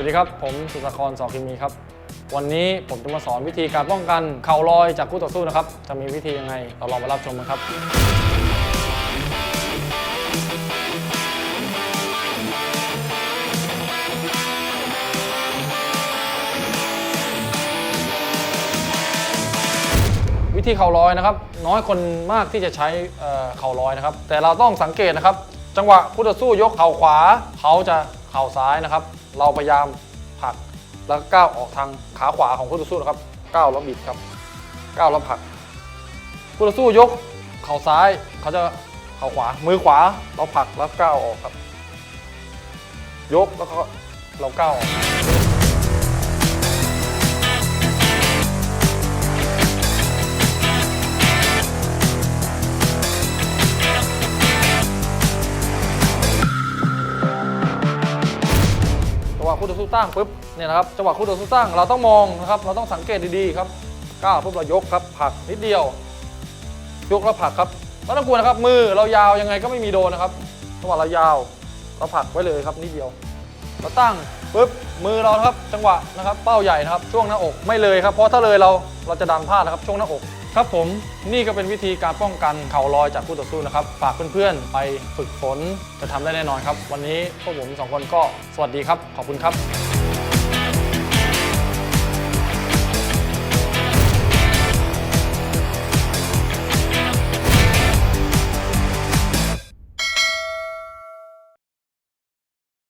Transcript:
วัสดีครับ ผมสุสาครสอคิมีครับ วันนี้ผมจะมาสอนวิธีการป้องกันเข่าลอยจากคู่ต่อสู้นะครับ จะมีวิธียังไงเราลองมารับชมกันครับ วิธีเข่าลอยนะครับ น้อยคนมากที่จะใช้เอ่อเข่าลอยนะครับ แต่เราต้องสังเกตนะครับ จังหวะคู่ต่อสู้ยกเข่าขวา เขาจะเข่าซ้ายนะครับ เราพยายามผลักแล้วก้าวออกทางขาขวาของคู่ต่อสู้นะครับก้าวแล้วบิดครับก้าวแล้วผลักคู่ต่อสู้ยกเข่าซ้ายเขาจะเข่าขวา มือขวาเราผลักแล้วก้าวออกครับ ยกแล้วก็เราก้าวออก คู่ต่อสู้ตั้งปุ๊บเนี่ยนะครับจังหวะคู่ต่อสู้ตั้งเราต้องมองนะครับเราต้องสังเกตดีๆครับก้าวปุ๊บเรายกครับผลักนิดเดียว ยกแล้วผลักครับไม่ต้องกลัวนะครับมือเรายาวยังไงก็ไม่มีโดนนะครับจังหวะเรายาวเราผลักไว้เลยครับนิดเดียวเราตั้งปุ๊บมือเราครับจังหวะนะครับเป้าใหญ่นะครับช่วงหน้าอกไม่เลยครับเพราะถ้าเลยเราเราจะดันพลาดนะครับช่วงหน้าอก ครับผมนี่ก็เป็นวิธีการป้องกันเข่าลอยจากคู่ต่อสู้นะครับ ฝากเพื่อนๆ ไปฝึกฝนจะทำได้แน่นอนครับ วันนี้พวกผมสองคนก็สวัสดีครับ ขอบคุณครับ